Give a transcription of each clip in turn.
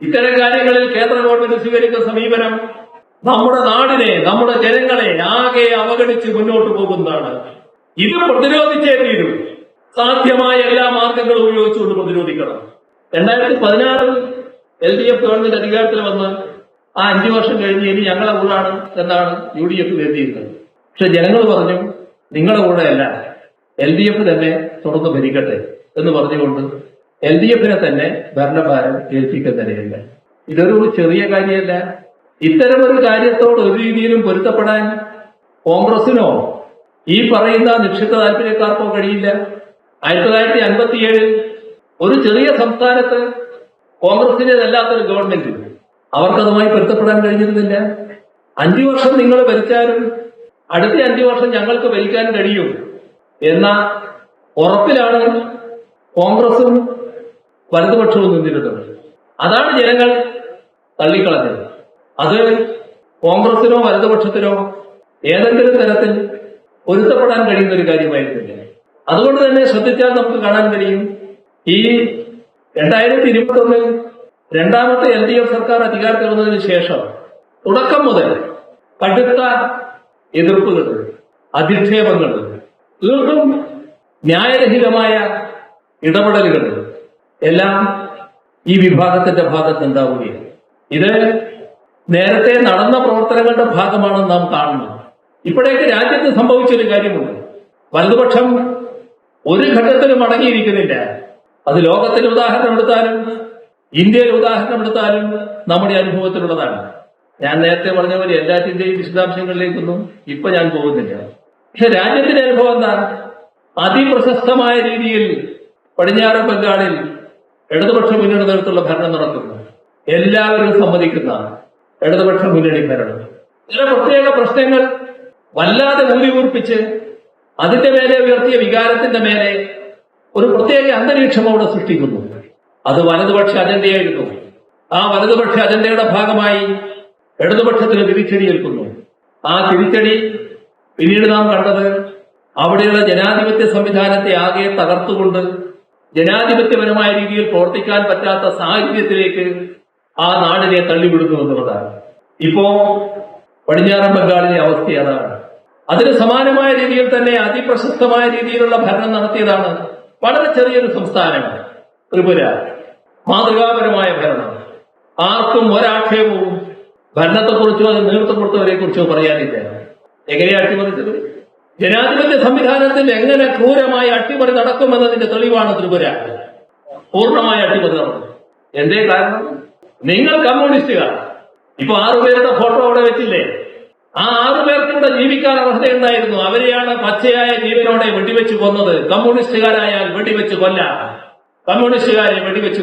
ഇത്തരം കാര്യങ്ങളിൽ കേന്ദ്ര ഗവൺമെന്റ് സ്വീകരിക്കുന്ന സമീപനം നമ്മുടെ നാടിനെ നമ്മുടെ ജനങ്ങളെ ആകെ അവഗണിച്ച് മുന്നോട്ട് പോകുന്നതാണ്. ഇത് പ്രതിരോധിച്ചേ തീരും. സാധ്യമായ എല്ലാ മാർഗങ്ങളും ഉപയോഗിച്ചുകൊണ്ട് പ്രതിരോധിക്കണം. രണ്ടായിരത്തി പതിനാറിൽ എൽ ഡി എഫ് ഗവൺമെന്റ് അധികാരത്തിൽ വന്ന് ആ അഞ്ചു വർഷം കഴിഞ്ഞ് ഇനി ഞങ്ങളെ കൂടാണ് എന്നാണ് യു ഡി എഫ് കരുതിയിരുന്നത് പക്ഷെ ജനങ്ങൾ പറഞ്ഞു നിങ്ങളുടെ കൂടെയല്ല. എൽ ഡി എഫ് തന്നെ തുടർന്ന് ഭരിക്കട്ടെ എന്ന് പറഞ്ഞുകൊണ്ട് എൽ ഡി എഫിനെ തന്നെ ഭരണഭാരം ഏൽപ്പിക്കുന്നതിനില്ല ഇതൊരു ചെറിയ കാര്യമല്ല. ഇത്തരമൊരു കാര്യത്തോട് ഒരു രീതിയിലും പൊരുത്തപ്പെടാൻ കോൺഗ്രസിനോ ഈ പറയുന്ന നിക്ഷിപ്ത താല്പര്യക്കാർക്കോ കഴിയില്ല. ആയിരത്തി തൊള്ളായിരത്തി അൻപത്തിയേഴിൽ ഒരു ചെറിയ സംസ്ഥാനത്ത് കോൺഗ്രസിന്റേതല്ലാത്തൊരു ഗവൺമെന്റ് അവർക്കതുമായി പൊരുത്തപ്പെടാൻ കഴിഞ്ഞിരുന്നില്ല. അഞ്ചു വർഷം നിങ്ങൾ ഭരിച്ചാലും അടുത്ത അഞ്ചു വർഷം ഞങ്ങൾക്ക് ഭരിക്കാൻ കഴിയും എന്ന ഉറപ്പിലാണ് കോൺഗ്രസും വലതുപക്ഷവും നിന്നിരുന്നത് അതാണ് ജനങ്ങൾ തള്ളിക്കളഞ്ഞത്. അത് കോൺഗ്രസിനോ വലതുപക്ഷത്തിനോ ഏതെങ്കിലും തരത്തിൽ പൊരുത്തപ്പെടാൻ കഴിയുന്ന ഒരു കാര്യമായിരുന്നില്ല. അതുകൊണ്ട് തന്നെ ശ്രദ്ധിച്ചാൽ നമുക്ക് കാണാൻ കഴിയും ഈ രണ്ടായിരത്തി ഇരുപത്തി ഒന്നിൽ രണ്ടാമത്തെ എൽ ഡി എഫ് സർക്കാർ അധികാരത്തിൽ വന്നതിന് ശേഷം തുടക്കം മുതൽ കടുത്ത എതിർപ്പുകൾ അധിക്ഷേപങ്ങൾ തീർത്തും ന്യായരഹിതമായ ഇടപെടലുകൾ എല്ലാം ഈ വിഭാഗത്തിന്റെ ഭാഗത്ത് ഉണ്ടാവുകയാണ്. ഇത് നേരത്തെ നടന്ന പ്രവർത്തനങ്ങളുടെ ഭാഗമാണെന്ന് നാം കാണുന്നത്. ഇപ്പോഴേക്ക് രാജ്യത്ത് സംഭവിച്ചൊരു കാര്യമുണ്ട്. വലതുപക്ഷം ഒരു ഘട്ടത്തിലും അടങ്ങിയിരിക്കുന്നില്ല. അത് ലോകത്തിന് ഉദാഹരണം എടുത്താലും ഇന്ത്യയിൽ ഉദാഹരണം എടുത്താലും നമ്മുടെ അനുഭവത്തിലുള്ളതാണ്. ഞാൻ നേരത്തെ പറഞ്ഞ പോലെ എല്ലാത്തിന്റെയും വിശദാംശങ്ങളിലേക്കൊന്നും ഇപ്പൊ ഞാൻ പോകുന്നില്ല. പക്ഷെ രാജ്യത്തിന്റെ അനുഭവം എന്താ അതിപ്രശസ്തമായ രീതിയിൽ പടിഞ്ഞാറൻ ബംഗാളിൽ ഇടതുപക്ഷ മുന്നണി നേതൃത്വമുള്ള ഭരണം നടക്കുന്നു. എല്ലാവരും സമ്മതിക്കുന്ന ഇടതുപക്ഷ മുന്നണി ഭരണം. ചില പ്രത്യേക പ്രശ്നങ്ങൾ വല്ലാതെ ഊരികൂർപ്പിച്ച് അതിന്റെ മേലെ ഉയർത്തിയ വികാരത്തിന്റെ മേലെ ഒരു പ്രത്യേക അന്തരീക്ഷം അവിടെ സൃഷ്ടിക്കുന്നു. അത് വലതുപക്ഷ അജണ്ടയായിരുന്നു. ആ വലതുപക്ഷ അജണ്ടയുടെ ഭാഗമായി ഇടതുപക്ഷത്തിന് തിരിച്ചടി ഏൽക്കുന്നു. ആ തിരിച്ചടി പിന്നീട് നാം കണ്ടത് അവിടെയുള്ള ജനാധിപത്യ സംവിധാനത്തെ ആകെ തകർത്തുകൊണ്ട് ജനാധിപത്യപരമായ രീതിയിൽ പ്രവർത്തിക്കാൻ പറ്റാത്ത സാഹചര്യത്തിലേക്ക് ആ നാടിനെ തള്ളിവിടുന്നു എന്നുള്ളതാണ്. ഇപ്പോ പടിഞ്ഞാറൻ ബംഗാളിലെ അവസ്ഥ അതാണ്. അതിന് സമാനമായ രീതിയിൽ തന്നെ അതിപ്രശസ്തമായ രീതിയിലുള്ള ഭരണം നടത്തിയതാണ് വളരെ ചെറിയൊരു സംസ്ഥാനം ത്രിപുര. മാതൃകാപരമായ ഭരണം. ആർക്കും ഒരാക്ഷേപവും ഭരണത്തെക്കുറിച്ചോ അത് നേതൃത്വം കൊടുത്തവരെ കുറിച്ചോ പറയാനില്ല. എങ്ങനെയാണ് അട്ടിമറിച്ചത്? ജനാധിപത്യ സംവിധാനത്തിൽ എങ്ങനെ ക്രൂരമായ അട്ടിമറി നടക്കുമെന്നതിന്റെ തെളിവാണ് ത്രിപുര. പൂർണമായ അട്ടിമറി നടന്നു. എന്തേ കാരണം? നിങ്ങൾ കമ്മ്യൂണിസ്റ്റുകാർ. ഇപ്പൊ ആറുപേരുടെ ഫോട്ടോ അവിടെ വെച്ചില്ലേ? ആ ആറുപേർക്കൂടെ കൂടെ ജീവിക്കാൻ അർഹതയുണ്ടായിരുന്നു അവരെയാണ് പച്ചയായ ജീവനോടെ വെടിവെച്ച് കൊന്നത്. കമ്മ്യൂണിസ്റ്റുകാരായാൽ വെടിവെച്ച് കൊല്ല. കമ്മ്യൂണിസ്റ്റുകാരെ വെടിവെച്ച്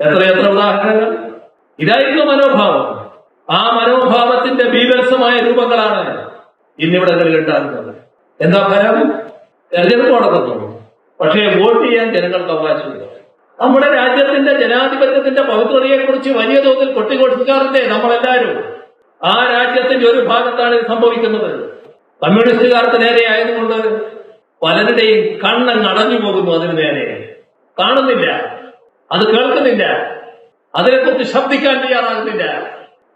എത്ര എത്ര ഉദാഹരണങ്ങൾ. ഇതായിരുന്നു മനോഭാവം. ആ മനോഭാവത്തിന്റെ ബീഭത്സമായ രൂപങ്ങളാണ് ഇന്നിവിടങ്ങളിൽ കിട്ടാറുണ്ട് എന്താ ഫലം? തെരഞ്ഞെടുപ്പ് നടക്കുന്നു പക്ഷേ വോട്ട് ചെയ്യാൻ ജനങ്ങൾക്ക് അവകാശമില്ല നമ്മുടെ രാജ്യത്തിന്റെ ജനാധിപത്യത്തിന്റെ പവിത്രതയെ കുറിച്ച് വലിയ തോതിൽ കൊട്ടിക്കൊടുക്കാറില്ലേ നമ്മളെല്ലാവരും ആ രാജ്യത്തിന്റെ ഒരു ഭാഗത്താണ് ഇത് സംഭവിക്കുന്നത്. കമ്മ്യൂണിസ്റ്റുകാർക്ക് നേരെ ആയതുകൊണ്ട് പലരുടെയും കണ്ണങ്ങ് അടഞ്ഞു പോകുന്നു അതിന് നേരെ. കാണുന്നില്ല. അത് കേൾക്കുന്നില്ല. അതിനെക്കുറിച്ച് ശബ്ദിക്കാൻ തയ്യാറാകുന്നില്ല.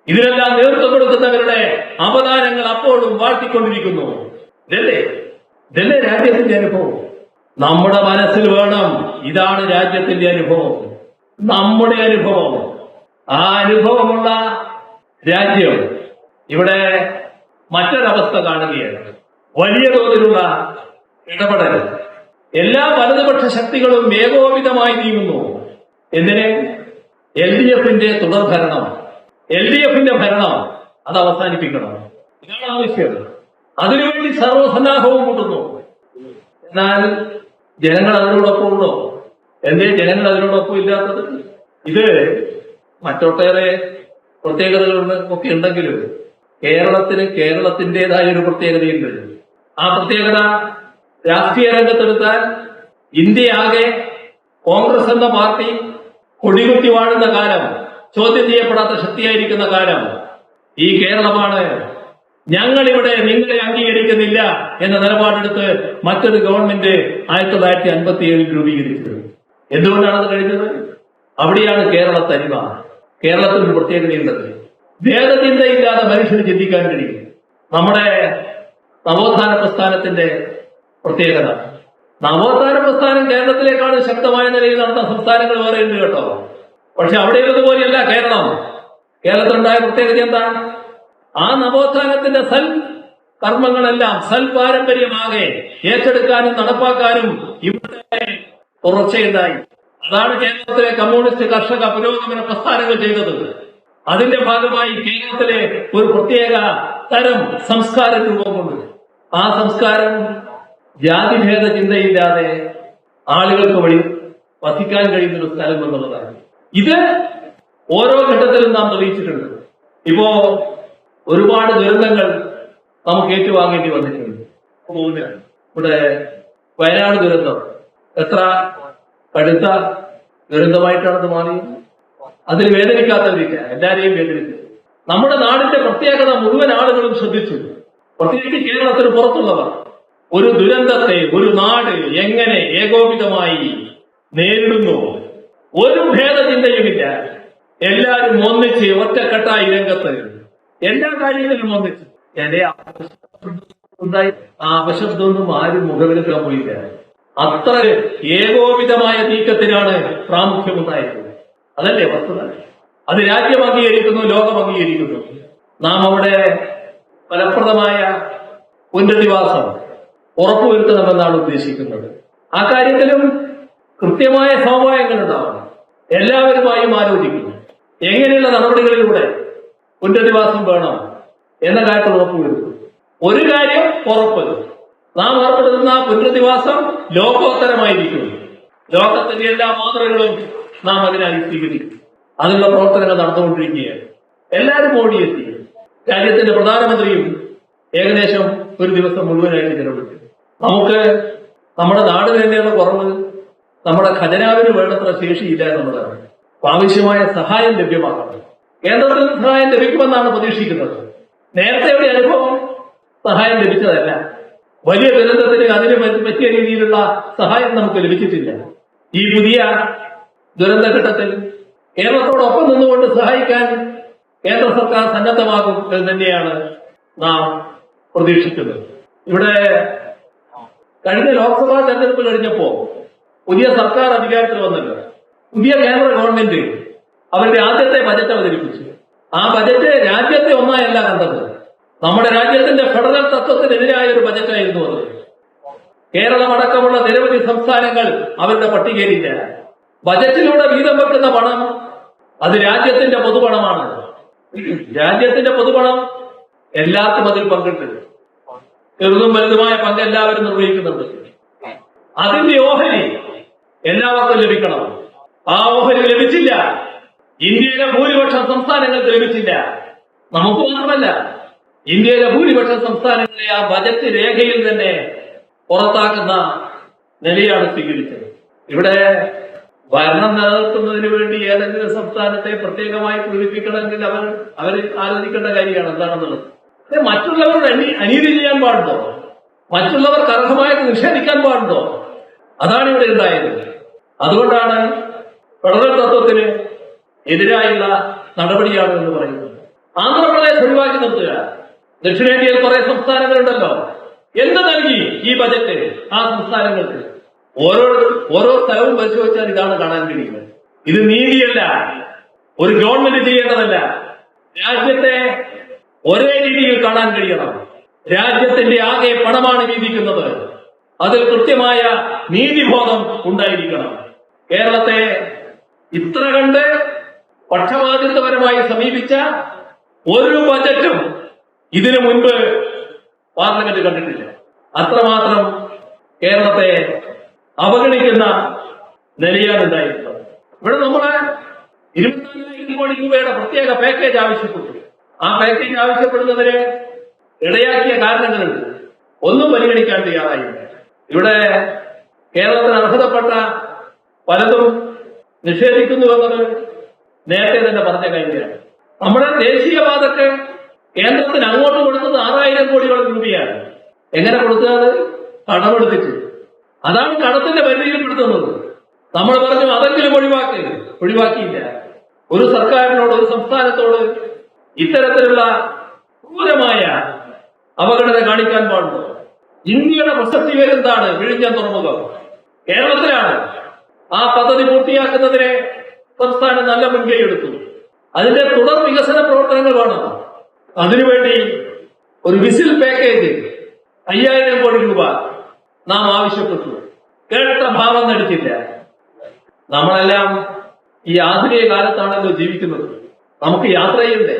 ഇതിനെല്ലാം നേതൃത്വം കൊടുക്കുന്നവരുടെ അവതാരങ്ങൾ അപ്പോഴും വാഴ്ത്തിക്കൊണ്ടിരിക്കുന്നു. രാജ്യത്തിന്റെ അനുഭവം? നമ്മുടെ മനസ്സിൽ വേണം. ഇതാണ് രാജ്യത്തിന്റെ അനുഭവം. നമ്മുടെ അനുഭവം. ആ അനുഭവമുള്ള രാജ്യം ഇവിടെ മറ്റൊരവസ്ഥ കാണുകയാണ്. വലിയ തോതിലുള്ള ഇടപെടൽ. എല്ലാ വലതുപക്ഷ ശക്തികളും ഏകോപിതമായി നീങ്ങുന്നു. എന്തിന്? എൽ ഡി എഫിന്റെ തുടർഭരണം. എൽ ഡി എഫിന്റെ ഭരണം അത് അവസാനിപ്പിക്കണം. ഇതാണ് ആവശ്യം അതിനുവേണ്ടി സർവസന്നാഹവും കൂട്ടുന്നു എന്നാൽ ജനങ്ങൾ അതിനോടൊപ്പം ഉണ്ടോ? എന്തേ ജനങ്ങൾ അതിനോടൊപ്പം ഇല്ലാത്തത്? ഇത് മറ്റൊട്ടേറെ പ്രത്യേകതകൾ ഒക്കെ ഉണ്ടെങ്കിലും കേരളത്തിന് കേരളത്തിന്റെതായ ഒരു പ്രത്യേകതയുണ്ട്. ആ പ്രത്യേകത രാഷ്ട്രീയ രംഗത്തെടുത്താൽ ആകെ കോൺഗ്രസ് എന്ന പാർട്ടി കൊടികുത്തി വാഴുന്ന കാലം. ചോദ്യം ചെയ്യപ്പെടാത്ത ശക്തിയായിരിക്കുന്ന കാലം. ഈ കേരളമാണ്. ഞങ്ങളിവിടെ നിങ്ങളെ അംഗീകരിക്കുന്നില്ല എന്ന നിലപാടെടുത്ത് മറ്റൊരു ഗവൺമെന്റ് ആയിരത്തി തൊള്ളായിരത്തി അൻപത്തി ഏഴിൽ രൂപീകരിച്ചത് എന്തുകൊണ്ടാണ് അത് കഴിഞ്ഞത്? അവിടെയാണ് കേരള തനിമ കേരളത്തിൽ ഒരു പ്രത്യേകതയുള്ളത് ഭേദചിന്തയില്ലാതെ മനുഷ്യന് ചിന്തിക്കാൻ കഴിയും. നമ്മുടെ നവോത്ഥാന പ്രസ്ഥാനത്തിന്റെ പ്രത്യേകത. നവോത്ഥാന പ്രസ്ഥാനം കേരളത്തിലേക്കാണ് ശക്തമായ നിലയിൽ നടന്ന സംസ്ഥാനങ്ങൾ വേറെ ഉണ്ട് കേട്ടോ. പക്ഷെ അവിടെയുള്ളതുപോലെയല്ല കേരളം. കേരളത്തിലുണ്ടായ പ്രത്യേകത എന്താ? ആ നവോത്ഥാനത്തിന്റെ സൽ കർമ്മങ്ങളെല്ലാം സൽ പാരമ്പര്യമാകെ ഏറ്റെടുക്കാനും നടപ്പാക്കാനും ഇവിടെ തുടർച്ചയുണ്ടായി അതാണ് കേരളത്തിലെ കമ്മ്യൂണിസ്റ്റ് കർഷക പുരോഗമന പ്രസ്ഥാനങ്ങൾ ചെയ്തത്. അതിന്റെ ഭാഗമായി കേരളത്തിലെ ഒരു പ്രത്യേക തരം സംസ്കാര രൂപമുണ്ട്. ആ സംസ്കാരം ജാതിഭേദ ചിന്തയില്ലാതെ ആളുകൾക്ക് വഴി വസിക്കാൻ കഴിയുന്ന ഒരു സ്ഥലം എന്നുള്ളതാണ്. ഇത് ഓരോ ഘട്ടത്തിലും നാം തെളിയിച്ചിട്ടുണ്ട്. ഇപ്പോ ഒരുപാട് ദുരന്തങ്ങൾ നമുക്ക് ഏറ്റുവാങ്ങേണ്ടി വന്നിട്ടുണ്ട്. പോകുന്നതാണ് ഇവിടെ വയനാട് ദുരന്തം. എത്ര കടുത്ത ദുരന്തമായിട്ടാണ് അത് മാറിയത്? അതിൽ വേദനിക്കാത്തവരില്ല. എല്ലാവരെയും വേദനിച്ചു നമ്മുടെ നാടിന്റെ പ്രത്യേകത മുഴുവൻ ആളുകളും ശ്രദ്ധിച്ചു. പ്രത്യേകിച്ച് കേരളത്തിന് പുറത്തുള്ളവർ. ഒരു ദുരന്തത്തെ ഒരു നാട് എങ്ങനെ ഏകോപിതമായി നേരിടുന്നു? ഒരു ഭേദചിന്തയുമില്ല എല്ലാവരും ഒന്നിച്ച് ഒറ്റക്കെട്ടായി രംഗത്ത് എല്ലാ കാര്യങ്ങളിലും ഒന്നിച്ച്. എന്റെ ആ അപശബ്ദമൊന്നും ആരും മുഖവിലെടുക്കാൻ പോയില്ല. അത്ര ഏകോപിതമായ നീക്കത്തിനാണ് പ്രാമുഖ്യമുണ്ടായിരുന്നത്. അതല്ലേ വസ്തുത? അത് രാജ്യം അംഗീകരിക്കുന്നു ലോകം അംഗീകരിക്കുന്നു നാം അവിടെ ഫലപ്രദമായ പുനരധിവാസം ഉറപ്പുവരുത്തണമെന്നാണ് ഉദ്ദേശിക്കുന്നത്. ആ കാര്യത്തിലും കൃത്യമായ സമവായങ്ങൾ ഉണ്ടാവണം എല്ലാവരുമായും ആലോചിക്കുന്നു. എങ്ങനെയുള്ള നടപടികളിലൂടെ പുനരധിവാസം വേണം എന്ന കാര്യത്തിൽ ഉറപ്പുവരുത്തും ഒരു കാര്യം ഉറപ്പ് നാം ഏർപ്പെടുത്തുന്ന പുനരധിവാസം ലോകോത്തരമായിരിക്കും ലോകത്തിന്റെ എല്ലാ മാതൃകകളും നാം അതിനായി സ്വീകരിക്കും അതിനുള്ള പ്രവർത്തനങ്ങൾ നടന്നുകൊണ്ടിരിക്കുകയാണ്. എല്ലാവരും ഓടിയെത്തി. രാജ്യത്തിന്റെ പ്രധാനമന്ത്രിയും ഏകദേശം ഒരു ദിവസം മുഴുവനായിട്ട് ചെലവഴിച്ചു നമുക്ക് നമ്മുടെ നാട് തന്നെയാണ് കുറവ്. നമ്മുടെ ഖജനാവിന് വേണ്ടത്ര ശേഷിയില്ല എന്നുള്ളതാണ്. അപ്പൊ ആവശ്യമായ സഹായം ലഭ്യമാക്കണം കേന്ദ്രത്തിൽ നിന്ന് സഹായം ലഭിക്കുമെന്നാണ് പ്രതീക്ഷിക്കുന്നത്. നേരത്തെ ഒരു അനുഭവം സഹായം ലഭിച്ചതല്ല. വലിയ ദുരന്തത്തിന് അതിന് പറ്റി- പറ്റിയ രീതിയിലുള്ള സഹായം നമുക്ക് ലഭിച്ചിട്ടില്ല. ഈ പുതിയ ദുരന്തഘട്ടത്തിൽ കേരളത്തോടൊപ്പം നിന്നുകൊണ്ട് സഹായിക്കാൻ കേന്ദ്ര സർക്കാർ സന്നദ്ധമാകും എന്ന് തന്നെയാണ് നാം പ്രതീക്ഷിക്കുന്നത്. ഇവിടെ കഴിഞ്ഞ ലോക്സഭാ തെരഞ്ഞെടുപ്പ് കഴിഞ്ഞപ്പോ പുതിയ സർക്കാർ അധികാരത്തിൽ വന്നല്ലോ. പുതിയ കേന്ദ്ര ഗവൺമെന്റ് അവരുടെ ആദ്യത്തെ ബജറ്റ് അവതരിപ്പിച്ചു. ആ ബജറ്റ് രാജ്യത്തെ ഒന്നായല്ല കണ്ടത്. നമ്മുടെ രാജ്യത്തിന്റെ ഫെഡറൽ തത്വത്തിനെതിരായ ഒരു ബജറ്റായിരുന്നു അത്. കേരളമടക്കമുള്ള നിരവധി സംസ്ഥാനങ്ങൾ അവരുടെ പട്ടികയിലില്ല. ബജറ്റിലൂടെ വീതം വെക്കുന്ന പണം അത് രാജ്യത്തിന്റെ പൊതുപണമാണ്. രാജ്യത്തിന്റെ പൊതുപണം എല്ലാവർക്കും അതിൽ പങ്കുണ്ട്. ചെറുതും വലുതുമായ പങ്ക് എല്ലാവരും നിർവഹിക്കുന്നുണ്ട്. അതിന്റെ ഓഹരി എല്ലാവർക്കും ലഭിക്കണം. ആ ഓഹരി ലഭിച്ചില്ല. ഇന്ത്യയിലെ ഭൂരിപക്ഷം സംസ്ഥാനങ്ങൾക്ക് ലഭിച്ചില്ല. നമുക്ക് മാത്രമല്ല ഇന്ത്യയിലെ ഭൂരിപക്ഷം സംസ്ഥാനങ്ങളെ ആ ബജറ്റ് രേഖയിൽ തന്നെ പുറത്താക്കുന്ന നിലയാണ് സ്വീകരിച്ചത്. ഇവിടെ ഭരണം നിലനിർത്തുന്നതിന് വേണ്ടി ഏതെങ്കിലും സംസ്ഥാനത്തെ പ്രത്യേകമായി പീഡിപ്പിക്കണമെങ്കിൽ അവർ അവർ ആലോചിക്കേണ്ട കാര്യമാണ് എന്താണെന്നുള്ളത്. പക്ഷേ മറ്റുള്ളവർ അനീതി ചെയ്യാൻ പാടുണ്ടോ? മറ്റുള്ളവർക്ക് അർഹമായിട്ട് നിഷേധിക്കാൻ പാടുണ്ടോ? അതാണ് ഇവിടെ ഉണ്ടായത്. അതുകൊണ്ടാണ് ഫെഡറൽ തത്വത്തിന് എതിരായുള്ള നടപടിയാണ് എന്ന് പറയുന്നത്. ആന്ധ്രാപ്രദേശ് ഒഴിവാക്കി നിർത്തുക. ദക്ഷിണേന്ത്യയിൽ കുറെ സംസ്ഥാനങ്ങളുണ്ടല്ലോ. എന്ത് നൽകി ഈ ബജറ്റ് ആ സംസ്ഥാനങ്ങൾക്ക്? ഓരോ ഓരോ സ്ഥലവും പരിശോധിച്ചാൽ ഇതാണ് കാണാൻ കഴിയുന്നത്. ഇത് നീതിയല്ല. ഒരു ഗവൺമെന്റ് ചെയ്യേണ്ടതല്ല. രാജ്യത്തെ ഒരേ രീതിയിൽ കാണാൻ കഴിയണം. രാജ്യത്തിന്റെ ആകെ പണമാണ് വീതിക്കുന്നത്. അതിൽ കൃത്യമായ നീതിബോധം ഉണ്ടായിരിക്കണം. കേരളത്തെ ഇത്ര കണ്ട് പക്ഷപാതിത്വപരമായി സമീപിച്ച ഒരു ബജറ്റും ഇതിനു മുൻപ് പാർലമെന്റ് കണ്ടിട്ടില്ല. അത്രമാത്രം കേരളത്തെ അവഗണിക്കുന്ന നിലയാണ് ഉണ്ടായിട്ടുള്ളത് ഇവിടെ നമ്മൾ ഇരുപത്തിനാലായിരം കോടി രൂപയുടെ പ്രത്യേക പാക്കേജ് ആവശ്യപ്പെട്ടു. ആ പാക്കേജ് ആവശ്യപ്പെടുന്നതിന് ഇടയാക്കിയ കാരണങ്ങളുണ്ട്. ഒന്നും പരിഗണിക്കാൻ തയ്യാറായില്ല. ഇവിടെ കേരളത്തിന് അർഹതപ്പെട്ട പലതും നിഷേധിക്കുന്നു എന്നത് നേരത്തെ തന്നെ പറഞ്ഞ കാര്യമാണ്. നമ്മുടെ ദേശീയപാതക്ക് കേന്ദ്രത്തിന് അങ്ങോട്ട് കൊടുത്തത് ആറായിരം കോടിയോളം രൂപയാണ്. എങ്ങനെ കൊടുത്തത്? കടമെടുത്തിട്ട്. അതാണ് കടത്തിന്റെ പരിധിയിൽപ്പെടുത്തുന്നത് നമ്മൾ പറഞ്ഞു അതെങ്കിലും ഒഴിവാക്കി. ഒഴിവാക്കിയില്ല. ഒരു സർക്കാരിനോട് ഒരു സംസ്ഥാനത്തോട് ഇത്തരത്തിലുള്ള ക്രൂരമായ അപകടത കാണിക്കാൻ പാടുണ്ടോ? ഇന്ത്യയുടെ പ്രശസ്തി വരുന്നതാണ് വിഴിഞ്ഞം തുറമുഖം? കേരളത്തിലാണ്. ആ പദ്ധതി പൂർത്തിയാക്കുന്നതിന് സംസ്ഥാനം നല്ല മുൻകൈ എടുത്തു. അതിന്റെ തുടർ വികസന പ്രവർത്തനങ്ങൾ വേണം അതിനുവേണ്ടി ഒരു വിസിൽ പാക്കേജ് അയ്യായിരം കോടി രൂപ നാം ആവശ്യപ്പെട്ടു. കേട്ട ഭാവം നടത്തില്ല നമ്മളെല്ലാം ഈ ആധുനിക കാലത്താണല്ലോ ജീവിക്കുന്നത്. നമുക്ക് യാത്ര ചെയ്യണ്ടേ?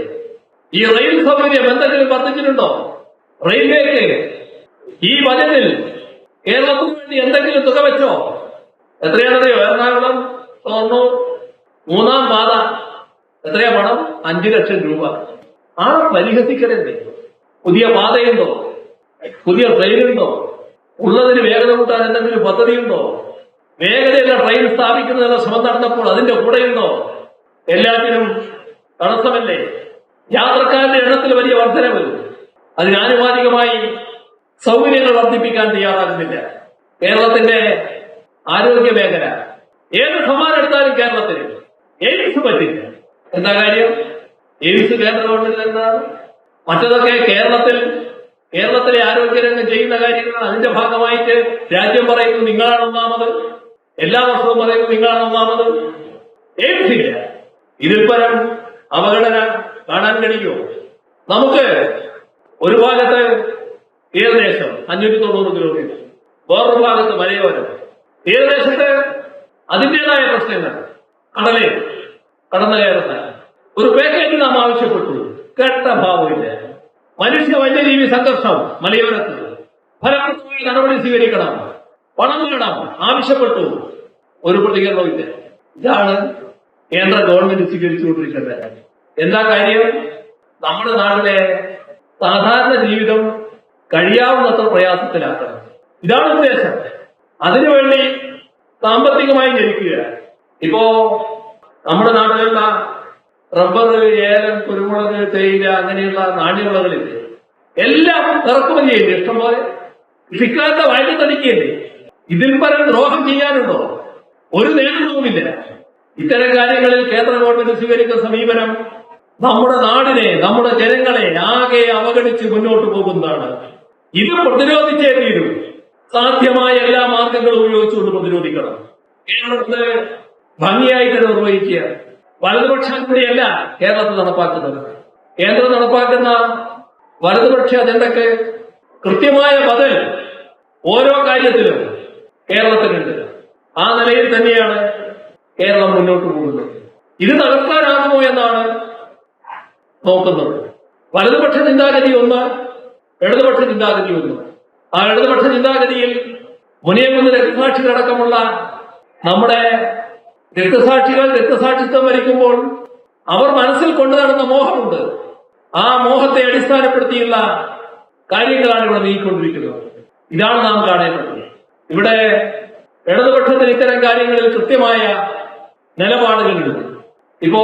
ഈ റെയിൽ സൗകര്യം എന്തെങ്കിലും വർദ്ധിച്ചിട്ടുണ്ടോ? റെയിൽവേക്ക് ഈ ബജറ്റിൽ കേരളത്തിന് വേണ്ടി എന്തെങ്കിലും തുക വെച്ചോ? എത്രയാണറിയോ എറണാകുളം ഷൊർണൂർ മൂന്നാം പാത. എത്രയാ പണം? അഞ്ചു ലക്ഷം രൂപ. ആ പരിഹസിക്കരുത്. പുതിയ പാതയുണ്ടോ? പുതിയ ട്രെയിനുണ്ടോ? ഉള്ളതിന് വേഗത കൂട്ടാൻ എന്തെങ്കിലും പദ്ധതിയുണ്ടോ? വേഗതയുള്ള ട്രെയിൻ സ്ഥാപിക്കുന്നതിനുള്ള ശ്രമം നടന്നപ്പോൾ അതിന്റെ കൂടെയുണ്ടോ? എല്ലാത്തിനും തടസ്സമല്ലേ? യാത്രക്കാരുടെ എണ്ണത്തിൽ വലിയ വർധനവ്. അതിനാനുപാതികമായി സൗകര്യങ്ങൾ വർദ്ധിപ്പിക്കാൻ തയ്യാറാകുന്നില്ല. കേരളത്തിന്റെ ആരോഗ്യ മേഖല ഏത് സമ്മാനം എടുത്താലും കേരളത്തിന് എയിംസ് പറ്റില്ല. എന്താ കാര്യം? എയിംസ് കേന്ദ്ര ഗവൺമെന്റിൽ എന്താണ്? മറ്റതൊക്കെ കേരളത്തിൽ കേരളത്തിലെ ആരോഗ്യരംഗം ചെയ്യുന്ന കാര്യങ്ങൾ അതിന്റെ ഭാഗമായിട്ട് രാജ്യം പറയുന്നു നിങ്ങളാണ് ഒന്നാമത്. എല്ലാ വർഷവും പറയുന്നു നിങ്ങളാണ് ഒന്നാമത്. എയിംസ് ഇല്ല. ഇതിൽ പരം അവഗണന കാണാൻ കഴിയുമോ? നമുക്ക് ഒരു ഭാഗത്ത് തീരദേശം അഞ്ഞൂറ്റി തൊണ്ണൂറ് കിലോമീറ്റർ വേറൊരു ഭാഗത്ത് മലയോരം തീരദേശത്ത് അതിന്റെതായ പ്രശ്നങ്ങൾ. കടലേ കടന്നു കയറുന്ന ഒരു പാക്കേജ് നാം ആവശ്യപ്പെട്ടു. കേട്ട ഭാവമില്ല. മനുഷ്യ വന്യജീവി സംഘർഷം മലയോരത്ത്. ഫലപ്രദമായി നടപടി സ്വീകരിക്കണം. പണം വേണം ആവശ്യപ്പെട്ടു. ഒരു പ്രതികരണവും ഇല്ല. ഇതാണ് കേന്ദ്ര ഗവൺമെന്റ് സ്വീകരിച്ചുകൊണ്ടിരിക്കുന്നത്. എന്താ കാര്യം? നമ്മുടെ നാട്ടിലെ സാധാരണ ജീവിതം കഴിയാവുന്നത്ര പ്രയാസത്തിലാക്കണം. ഇതാണ് ഉദ്ദേശം. അതിനുവേണ്ടി സാമ്പത്തികമായി ജനിക്കുക ഇപ്പോ നമ്മുടെ നാട്ടിലുള്ള റബ്ബർ ഏലം കുരുമുളക് തേയില അങ്ങനെയുള്ള നാണ്യവിളകളില്ലേ? എല്ലാം ഇറക്കുമതി ചെയ്യില്ലേ? ഇഷ്ടംപോലെ? കൃഷിക്കാരുടെ വയലിൽ തടിക്കുകയല്ലേ ഇതിൽ പരം ദ്രോഹം ചെയ്യാനുണ്ടോ? ഒരു നേതൃത്വവുമില്ല. ഇത്തരം കാര്യങ്ങളിൽ കേന്ദ്ര ഗവൺമെന്റ് സ്വീകരിക്കുന്ന സമീപനം നമ്മുടെ നാടിനെ നമ്മുടെ ജനങ്ങളെ ആകെ അവഗണിച്ച് മുന്നോട്ട് പോകുന്നതാണ്. ഇത് പ്രതിരോധിച്ചേ തീരും. സാധ്യമായ എല്ലാ മാർഗങ്ങളും ഉപയോഗിച്ചുകൊണ്ട് പ്രതിരോധിക്കണം. കേരളത്തെ ഭംഗിയായി തന്നെ നിർവഹിക്കുക. വലതുപക്ഷം കൂടിയല്ല കേരളത്തിൽ നടപ്പാക്കുന്നത്. കേന്ദ്രം നടപ്പാക്കുന്ന വലതുപക്ഷ അജണ്ടക്ക് കൃത്യമായ ബദൽ ഓരോ കാര്യത്തിലും കേരളത്തിനുണ്ട് ആ നിലയിൽ തന്നെയാണ് കേരളം മുന്നോട്ട് പോകുന്നത്. ഇത് തകർക്കാനാകുമോ എന്നാണ് നോക്കുന്നത്. വലതുപക്ഷ ചിന്താഗതി ഒന്ന് ഇടതുപക്ഷ ചിന്താഗതി വരുന്നു ആ ഇടതുപക്ഷ ചിന്താഗതിയിൽ മുനിയകുന്ന് രക്തസാക്ഷികളടക്കമുള്ള നമ്മുടെ രക്തസാക്ഷികൾ രക്തസാക്ഷിത്വം വരിക്കുമ്പോൾ അവർ മനസ്സിൽ കൊണ്ടു നടന്ന മോഹമുണ്ട്. ആ മോഹത്തെ അടിസ്ഥാനപ്പെടുത്തിയുള്ള കാര്യങ്ങളാണ് ഇവിടെ നീങ്ങിക്കൊണ്ടിരിക്കുന്നത്. ഇതാണ് നാം കാണേണ്ടത്. ഇവിടെ ഇടതുപക്ഷത്തിന് ഇത്തരം കാര്യങ്ങളിൽ കൃത്യമായ നിലപാടുകളുണ്ട്. ഇപ്പോ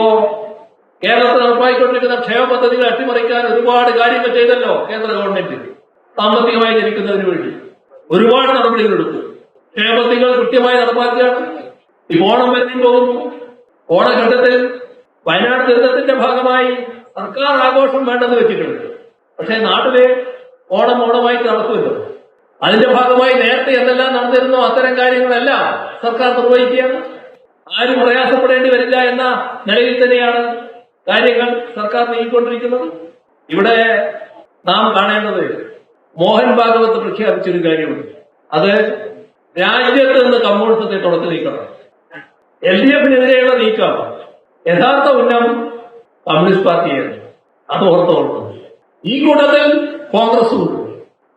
കേരളത്തിൽ നടപ്പായിക്കൊണ്ടിരിക്കുന്ന ക്ഷേമ പദ്ധതികൾ അട്ടിമറിക്കാൻ ഒരുപാട് കാര്യങ്ങൾ ചെയ്തല്ലോ കേന്ദ്ര ഗവൺമെന്റ്. സാമ്പത്തികമായി ജനിക്കുന്നതിന് വേണ്ടി ഒരുപാട് നടപടികൾ എടുത്തു. ക്ഷേമ പദ്ധതികൾ കൃത്യമായി നടപ്പാക്കുകയാണ്. ഈ ഓണം വരുന്നു പോകുന്നു. ഓണഘട്ടത്തിൽ വയനാട് ദുരിതത്തിന്റെ ഭാഗമായി സർക്കാർ ആഘോഷം വേണ്ടെന്ന് വെച്ചിട്ടുണ്ട്. പക്ഷെ നാട്ടിലെ ഓണം ഓണമായി നടത്തുമല്ലോ. അതിന്റെ ഭാഗമായി നേരത്തെ എന്തെല്ലാം നടന്നിരുന്നോ അത്തരം കാര്യങ്ങളെല്ലാം സർക്കാർ നിർവഹിക്കുകയാണ്. ആരും പ്രയാസപ്പെടേണ്ടി വരില്ല എന്ന നിലയിൽ തന്നെയാണ് കാര്യങ്ങൾ സർക്കാർ നീങ്ങിക്കൊണ്ടിരിക്കുന്നത്. ഇവിടെ നാം കാണേണ്ടത് മോഹൻ ഭാഗവത് പ്രഖ്യാപിച്ചൊരു കാര്യമുണ്ട്. അത് രാജ്യത്ത് നിന്ന് കമ്മ്യൂണിസത്തെ തുടച്ചു നീക്കണം. എൽ ഡി എഫിനെതിരെയുള്ള നീക്കം യഥാർത്ഥ ഉന്നം കമ്മ്യൂണിസ്റ്റ് പാർട്ടിയായിരുന്നു. അത് ഓർത്തോളണം ഈ കൂട്ടത്തിൽ കോൺഗ്രസും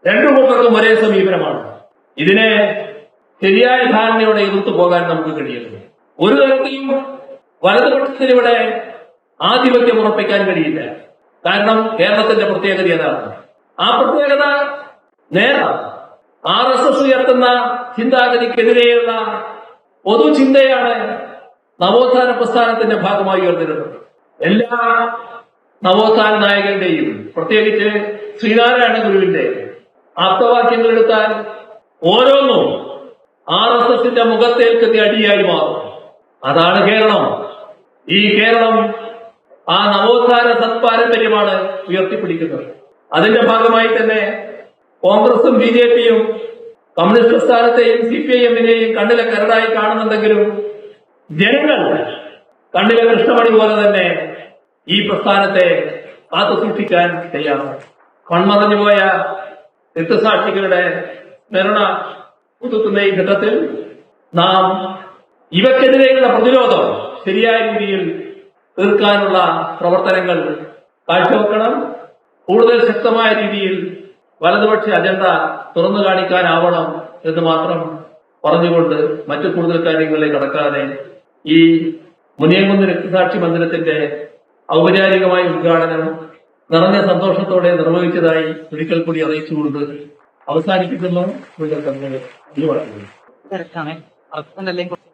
രണ്ടു കൂട്ടർക്കും ഒരേ സമീപനമാണ്. ഇതിനെ ശരിയായ ധാരണയോടെ എതിർത്തു പോകാൻ നമുക്ക് കഴിയുന്നു ഒരു തരത്തിലും വലതുപക്ഷത്തിന് ഇവിടെ ആധിപത്യം ഉറപ്പിക്കാൻ കഴിയില്ല. കാരണം കേരളത്തിന്റെ പ്രത്യേകത ഏതാണ്? ആ പ്രത്യേകത നേരം ആർ എസ് എസ് ഉയർത്തുന്ന ചിന്താഗതിക്കെതിരെയുള്ള പൊതുചിന്തയാണ് നവോത്ഥാന പ്രസ്ഥാനത്തിന്റെ ഭാഗമായി ഉയർന്നിരുന്നത്. എല്ലാ നവോത്ഥാന നായകന്റെയും പ്രത്യേകിച്ച് ശ്രീനാരായണ ഗുരുവിന്റെ ആപ്തവാക്യങ്ങൾ എടുത്താൽ ഓരോന്നും ആർ എസ് എസിന്റെ മുഖത്തേൽക്കുന്ന അടിയായി മാറും. അതാണ് കേരളം. ഈ കേരളം ആ നവോത്ഥാന സത്പാരമ്പര്യമാണ് ഉയർത്തിപ്പിടിക്കുന്നത്. അതിന്റെ ഭാഗമായി തന്നെ കോൺഗ്രസും ബി ജെ പിയും കമ്മ്യൂണിസ്റ്റ് പ്രസ്ഥാനത്തെയും സി പി ഐ എമ്മിനെയും കണ്ണിലെ കരടായി കാണുന്നുണ്ടെങ്കിലും ജനങ്ങൾ കണ്ണിലെ കൃഷ്ണമണി പോലെ തന്നെ ഈ പ്രസ്ഥാനത്തെ കാത്തു സൂക്ഷിക്കാൻ തയ്യാറാണ്. കൺമറഞ്ഞു പോയ രക്തസാക്ഷികളുടെ സ്മരണ പുതുക്കുന്ന ഈ ഘട്ടത്തിൽ നാം ഇവക്കെതിരെയുള്ള പ്രതിരോധം ശരിയായ രീതിയിൽ തീർക്കാനുള്ള പ്രവർത്തനങ്ങൾ കാഴ്ചവെക്കണം. കൂടുതൽ ശക്തമായ രീതിയിൽ വലതുപക്ഷ അജണ്ട തുറന്നു കാണിക്കാനാവണം എന്ന് മാത്രം പറഞ്ഞുകൊണ്ട് മറ്റു കൂടുതൽ കാര്യങ്ങളിലേക്ക് കടക്കാതെ ഈ മുനിയംകുന്ന് രക്തസാക്ഷി മന്ദിരത്തിന്റെ ഔപചാരികമായ ഉദ്ഘാടനം നിറഞ്ഞ സന്തോഷത്തോടെ നിർവഹിച്ചതായി ഒരിക്കൽ കൂടി അറിയിച്ചുകൊണ്ട് അവസാനിപ്പിക്കുന്നു.